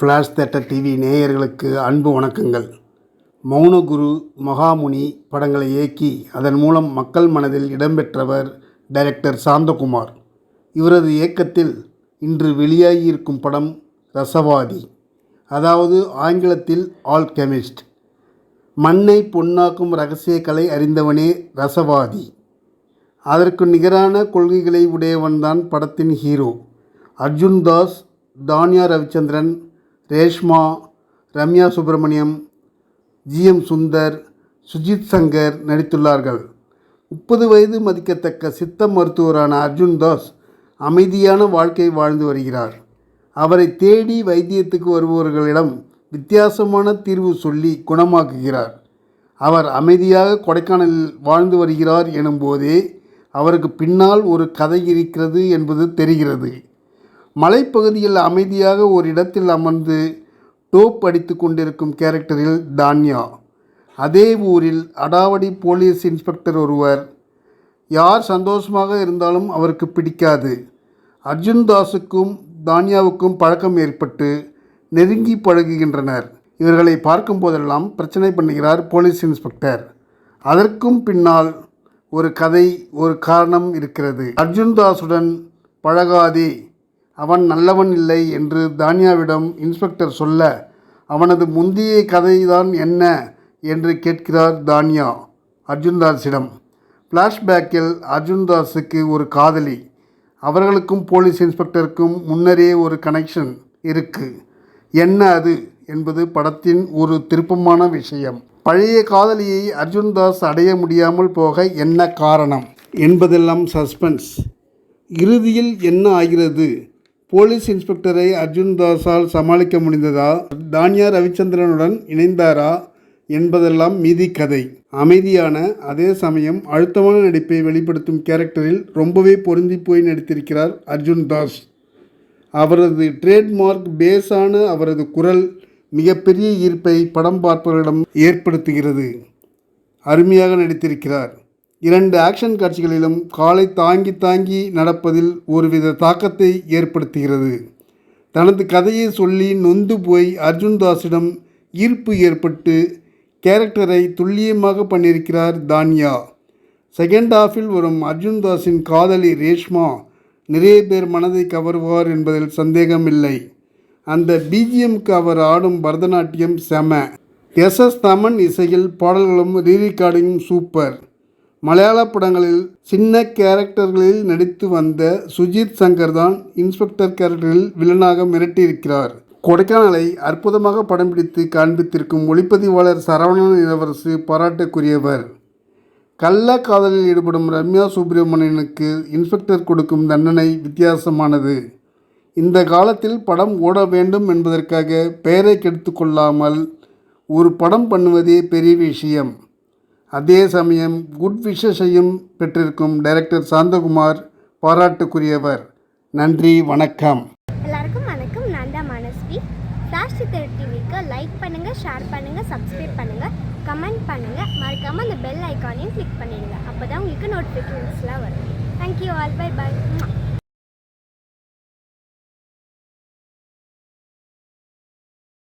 Flash theatre TV நேயர்களுக்கு அன்பு வணக்கங்கள். மௌனகுரு மகாமுனி படங்களை இயக்கி அதன் மூலம் மக்கள் மனதில் இடம்பெற்றவர் டைரக்டர் சாந்தகுமார். இவரது இயக்கத்தில் இன்று வெளியாகியிருக்கும் படம் ரசவாதி அதாவது ஆங்கிலத்தில் ஆல்கெமிஸ்ட் மண்ணை பொன்னாக்கும் ரகசிய கலை அறிந்தவனே ரசவாதி. அதற்கு நிகரான கொள்கைகளை உடையவன்தான் படத்தின் hero Arjun Das Tanya Ravichandran Reshma Ramya Subramaniam G M Sundar Sujith Shankar நடித்துள்ளார்கள். முப்பது வயது மதிக்கத்தக்க சித்த மருத்துவரான அர்ஜுன் தாஸ் அமைதியான வாழ்க்கை வாழ்ந்து வருகிறார். அவரை தேடி வைத்தியத்துக்கு வருபவர்களிடம் வித்தியாசமான தீர்வு சொல்லி குணமாக்குகிறார். அவர் அமைதியாக கொடைக்கானலில் வாழ்ந்து வருகிறார் எனும்போதே அவருக்கு பின்னால் ஒரு கதை இருக்கிறது என்பது தெரிகிறது. மலைப்பகுதியில் அமைதியாக ஒரு இடத்தில் அமர்ந்து டோப் அடித்து கொண்டிருக்கும் கேரக்டரில் தான்யா. அதே ஊரில் அடாவடி போலீஸ் இன்ஸ்பெக்டர் ஒருவர். யார் சந்தோஷமாக இருந்தாலும் அவருக்கு பிடிக்காது. அர்ஜுன் தாஸுக்கும் தானியாவுக்கும் பழக்கம் ஏற்பட்டு நெருங்கி பழகுகின்றனர். இவர்களை பார்க்கும் போதெல்லாம் பிரச்சனை பண்ணுகிறார் போலீஸ் இன்ஸ்பெக்டர். அதற்கும் பின்னால் ஒரு கதை ஒரு காரணம் இருக்கிறது. அர்ஜுன் தாஸுடன் பழகாதே. அவன் நல்லவன் இல்லை என்று தானியாவிடம் இன்ஸ்பெக்டர் சொல்ல அவனது முந்தைய கதைதான் என்ன என்று கேட்கிறார் தானியா அர்ஜுன்தாஸிடம். ஃப்ளாஷ்பேக்கில் அர்ஜுன்தாஸுக்கு ஒரு காதலி. அவர்களுக்கும் போலீஸ் இன்ஸ்பெக்டருக்கும் முன்னரே ஒரு கனெக்ஷன் இருக்கு. என்ன அது என்பது படத்தின் ஒரு திருப்பமான விஷயம். பழைய காதலியை அர்ஜுன்தாஸ் அடைய முடியாமல் போக என்ன காரணம் என்பதெல்லாம் சஸ்பென்ஸ் இறுதியில் என்ன ஆகிறது? போலீஸ் இன்ஸ்பெக்டரை அர்ஜுன் தாஸால் சமாளிக்க முடிந்ததா? தானியா ரவிச்சந்திரனுடன் இணைந்தாரா என்பதெல்லாம் மீதி கதை. அமைதியான அதே சமயம் அழுத்தமான நடிப்பை வெளிப்படுத்தும் கேரக்டரில் ரொம்பவே பொருந்தி போய் நடித்திருக்கிறார் அர்ஜுன் தாஸ். அவரது ட்ரேட்மார்க் பேஸான அவரது குரல் மிகப்பெரிய ஈர்ப்பை படம் பார்ப்பவர்களிடம் ஏற்படுத்துகிறது. அருமையாக நடித்திருக்கிறார். இரண்டு ஆக்ஷன் காட்சிகளிலும் காலை தாங்கி தாங்கி நடப்பதில் ஒருவித தாக்கத்தை ஏற்படுத்துகிறது. தனது கதையை சொல்லி நொந்து போய் அர்ஜுன் தாஸிடம் ஈர்ப்பு ஏற்பட்டு கேரக்டரை துல்லியமாக பண்ணியிருக்கிறார் தான்யா. செகண்ட் ஹாஃபில் வரும் அர்ஜுன் தாஸின் காதலி ரேஷ்மா நிறைய பேர் மனதை கவருவார் என்பதில் சந்தேகமில்லை. அந்த பிஜிஎம்க்கு அவர் ஆடும் பரதநாட்டியம் செம. எஸ் எஸ் தமன் இசையில் பாடல்களும் ரீரிகார்டிங்கும் சூப்பர் மலையாள படங்களில் சின்ன கேரக்டர்களில் நடித்து வந்த சுஜித் சங்கர் தான் இன்ஸ்பெக்டர் கேரக்டரில் வில்லனாக மிரட்டியிருக்கிறார். கொடைக்கானலை அற்புதமாக படம் பிடித்து காண்பித்திருக்கும் ஒளிப்பதிவாளர் சரவணன் இளவரசு பாராட்டுக்குரியவர். கள்ள காதலில் ஈடுபடும் ரம்யா சுப்பிரமணியனுக்கு இன்ஸ்பெக்டர் கொடுக்கும் தண்டனை வித்தியாசமானது. இந்த காலத்தில் படம் ஓட வேண்டும் என்பதற்காக பெயரை கெடுத்து கொள்ளாமல் ஒரு படம் பண்ணுவதே பெரிய விஷயம். அதே சமயம் குட் விஷஸையும் பெற்றிருக்கும் டைரக்டர் சாந்தகுமார் பாராட்டுக்குரியவர். நன்றி வணக்கம். எல்லாருக்கும் வணக்கம். நான் தான் மனஸ்வி. ஃப்ளாஷ் டிவிக்கு லைக் பண்ணுங்கள் ஷேர் பண்ணுங்கள் சப்ஸ்கிரைப் பண்ணுங்கள் கமெண்ட் பண்ணுங்கள் மறக்காமல் அந்த பெல் ஐக்கானையும் கிளிக் பண்ணிடுங்க. அப்போ தான் உங்களுக்கு நோட்டிஃபிகேஷன்ஸ்லாம் வரும். Thank you all by by